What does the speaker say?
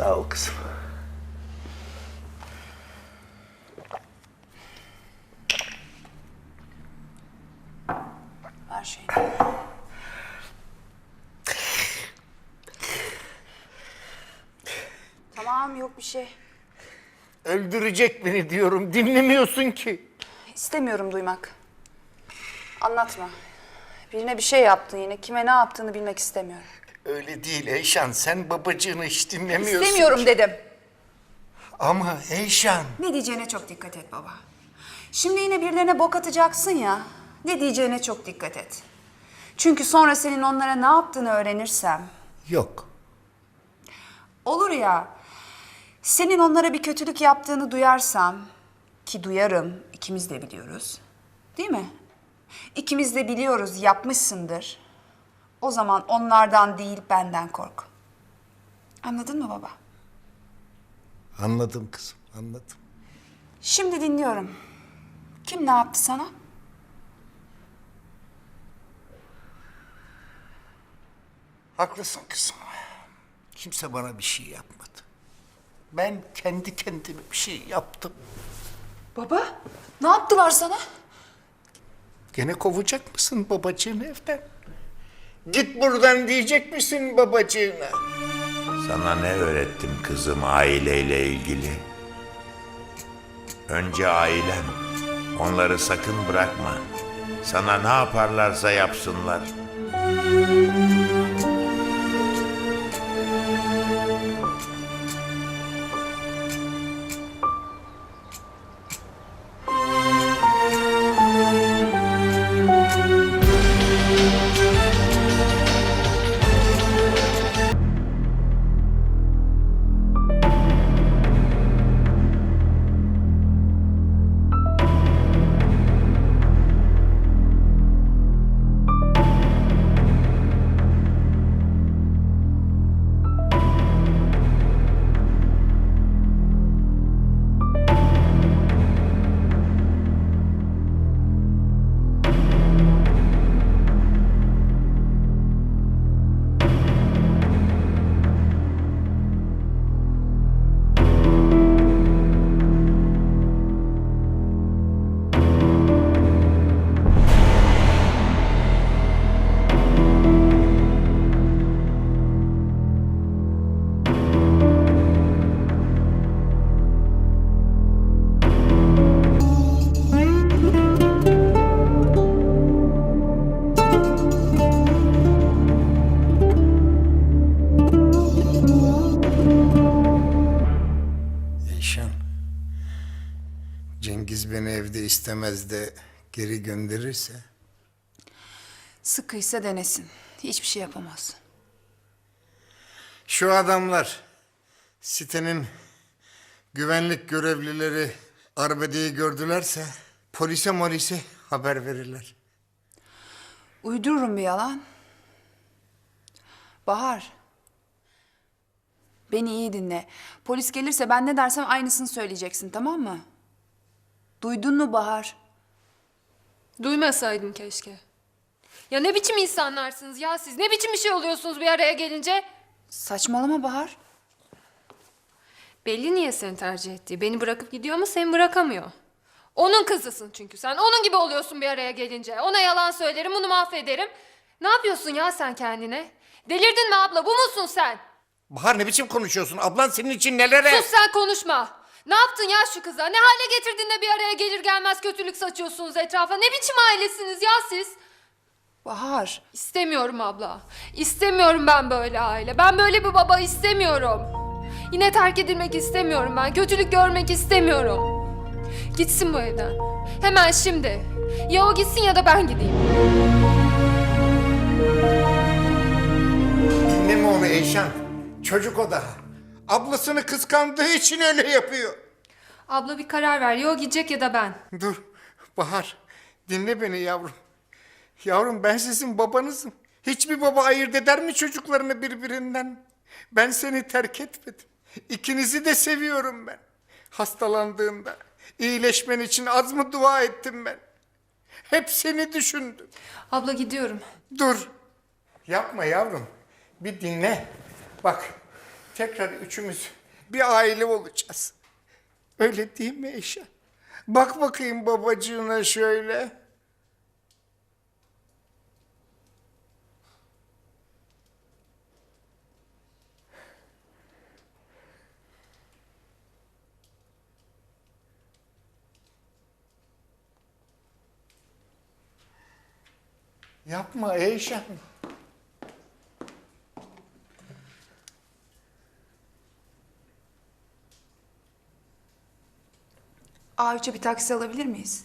Sağ ol kızım. Ver şeyini. Tamam yok bir şey. Öldürecek beni diyorum. Dinlemiyorsun ki. İstemiyorum duymak. Anlatma. Birine bir şey yaptın yine. Kime ne yaptığını bilmek istemiyorum. Öyle değil Eyşan. Sen babacığını hiç dinlemiyorsun. İstemiyorum dedim. Ama Eyşan. Ne diyeceğine çok dikkat et baba. Şimdi yine birilerine bok atacaksın ya. Ne diyeceğine çok dikkat et. Çünkü sonra senin onlara ne yaptığını öğrenirsem. Yok. Olur ya. Senin onlara bir kötülük yaptığını duyarsam ki duyarım, ikimiz de biliyoruz. Değil mi? İkimiz de biliyoruz yapmışsındır. O zaman onlardan değil benden kork. Anladın mı baba? Anladım kızım. Anladım. Şimdi dinliyorum. Kim ne yaptı sana? Haklısın kızım. Kimse bana bir şey yapmadı. Ben kendi kendime bir şey yaptım. Baba, ne yaptılar sana? Gene kovacak mısın babacığını evden? Git buradan diyecek misin babacığına? Sana ne öğrettim kızım aileyle ilgili? Önce ailen. Onları sakın bırakma. Sana ne yaparlarsa yapsınlar. Eyşan. Cengiz beni evde istemez de geri gönderirse Sıkıysa denesin. Hiçbir şey yapamaz. Şu adamlar sitenin güvenlik görevlileri arbedeyi gördülerse polise molise haber verirler. Uydururum bir yalan. Bahar. Beni iyi dinle. Polis gelirse ben ne dersem aynısını söyleyeceksin tamam mı? Duydun mu Bahar? Duymasaydım keşke. Ya ne biçim insanlarsınız ya siz? Ne biçim bir şey oluyorsunuz bir araya gelince? Saçmalama Bahar. Belli niye seni tercih ettiği. Beni bırakıp gidiyor ama seni bırakamıyor. Onun kızısın çünkü sen. Onun gibi oluyorsun bir araya gelince. Ona yalan söylerim, bunu mahvederim. Ne yapıyorsun ya sen kendine? Delirdin mi abla? Bu musun sen? Bahar ne biçim konuşuyorsun? Ablan senin için nelere... Sus sen konuşma. Ne yaptın ya şu kıza? Ne hale getirdin de bir araya gelir gelmez kötülük saçıyorsunuz etrafa? Ne biçim ailesiniz ya siz? Bahar. İstemiyorum abla. İstemiyorum ben böyle aile. Ben böyle bir baba istemiyorum. Yine terk edilmek istemiyorum ben. Kötülük görmek istemiyorum. Gitsin bu evden. Hemen şimdi. Ya o gitsin ya da ben gideyim. Dinleme onu Eyşan. Çocuk o daha. Ablasını kıskandığı için öyle yapıyor. Abla bir karar ver. Ya o gidecek ya da ben. Dur Bahar dinle beni yavrum. Yavrum ben sizin babanızım. Hiçbir baba ayırt eder mi çocuklarını birbirinden? Ben seni terk etmedim. İkinizi de seviyorum ben. Hastalandığında iyileşmen için az mı dua ettim ben? Hep seni düşündüm. Abla gidiyorum. Dur. Yapma yavrum. Bir dinle. Bak tekrar üçümüz bir aile olacağız. Öyle değil mi Eyşan? Bak bakayım babacığına şöyle. Yapma Eyşan. A3'e bir taksi alabilir miyiz?